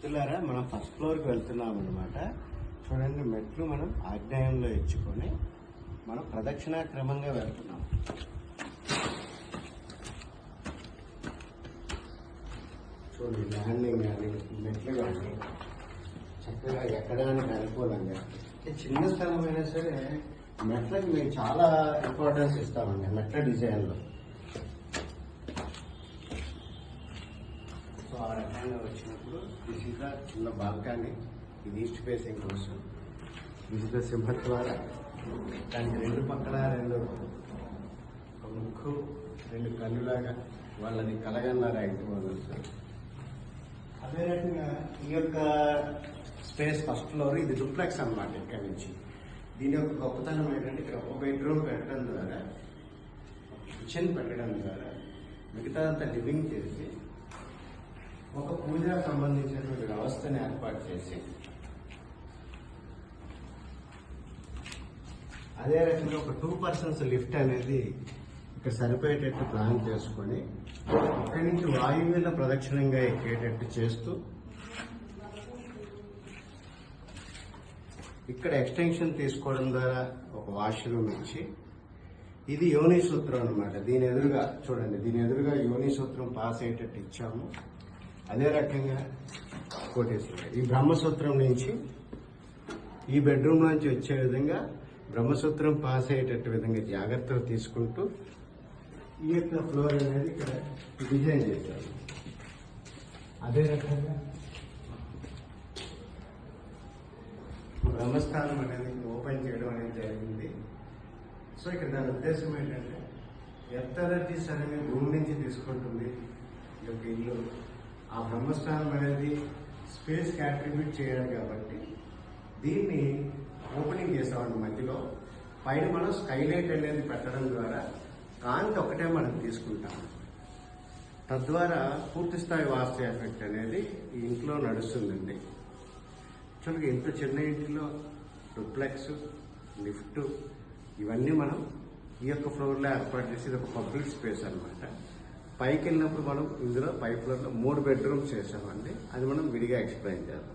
మిత్రులారా మనం ఫస్ట్ ఫ్లోర్కి వెళ్తున్నాం అనమాట చూడండి మెట్లు మనం ఆగ్నేయంలో ఇచ్చుకొని మనం ప్రదక్షిణా క్రమంగా వెళ్తున్నాం. చూడండి ల్యాండింగ్ కానీ మెట్లు కానీ చక్కగా ఎక్కడానికి అనుకూలంగా. ఈ చిన్న స్థలమైనా సరే మెట్లకి మేము చాలా ఇంపార్టెన్స్ ఇస్తామండి మెట్ల డిజైన్లో. ఆ రకంగా వచ్చినప్పుడు దిస్ ఇస్ ద చిన్న బాల్కనీ ఇది east facing house this is the సింహద్వార దానికి రెండు పక్కల రెండు ఒక ముక్కు రెండు కన్నులాగా వాళ్ళని కలగన్నారు ఐదు అదే రకంగా ఈ యొక్క స్పేస్ ఫస్ట్ ఫ్లోర్ ఇది డూప్లెక్స్ అన్నమాట ఇక్కడ నుంచి. దీని యొక్క గొప్పతనం ఏంటంటే ఇక్కడ ఒక బెడ్రూమ్ పెట్టడం ద్వారా కిచెన్ పెట్టడం ద్వారా మిగతాదంతా లివింగ్ చేసి ఒక పూజకు సంబంధించినటువంటి వ్యవస్థను ఏర్పాటు చేసి అదే రకంగా ఒక టూ పర్సన్స్ లిఫ్ట్ అనేది ఇక్కడ సరిపోయేటట్టు ప్లాన్ చేసుకొని ఇక్కడి నుంచి వాయువ్యుల ప్రదక్షిణంగా ఎక్కేటట్టు చేస్తూ ఇక్కడ ఎక్స్టెన్షన్ తీసుకోవడం ద్వారా ఒక వాష్రూమ్ ఇచ్చి ఇది యోని సూత్రం అనమాట దీని ఎదురుగా చూడండి దీని ఎదురుగా యోని సూత్రం పాస్ అయ్యేటట్టు ఇచ్చాము. అదే రకంగా కోటేశ్వర ఈ బ్రహ్మసూత్రం నుంచి ఈ బెడ్రూమ్ నుంచి వచ్చే విధంగా బ్రహ్మసూత్రం పాస్ అయ్యేటట్టు విధంగా జాగ్రత్తలు తీసుకుంటూ ఈ యొక్క ఫ్లోర్ అనేది ఇక్కడ డిజైన్ చేశారు. అదే రకంగా బ్రహ్మస్థానం అనేది ఓపెన్ చేయడం అనేది జరిగింది. సో ఇక్కడ దాని ఉద్దేశం ఏంటంటే ఎర్త్ ఎనర్జీస్ అనేవి భూమి నుంచి తీసుకుంటుంది ఈ యొక్క ఇల్లు. ఆ బ్రహ్మస్థానం అనేది స్పేస్ కాంట్రిబ్యూట్ చేయాలి కాబట్టి దీన్ని ఓపెనింగ్ చేసామండి మధ్యలో. పైన మనం స్కైలైట్ అనేది పెట్టడం ద్వారా కాంతి ఒకటే మనం తీసుకుంటాం. తద్వారా పూర్తి స్థాయి వాస్తు ఎఫెక్ట్ అనేది ఈ ఇంట్లో నడుస్తుందండి. చూడండి ఇంత చిన్న ఇంటిలో డూప్లెక్స్ లిఫ్ట్ ఇవన్నీ మనం ఈ యొక్క ఫ్లోర్లో ఏర్పాటు చేసి ఇది ఒక పబ్లిక్ స్పేస్ అనమాట పైకి వెళ్ళినప్పుడు మనం ఇందులో పైప్ ఫ్లోర్లో మూడు బెడ్రూమ్స్ చేసామండి. అది మనం విడిగా ఎక్స్ప్లెయిన్ చేద్దాం.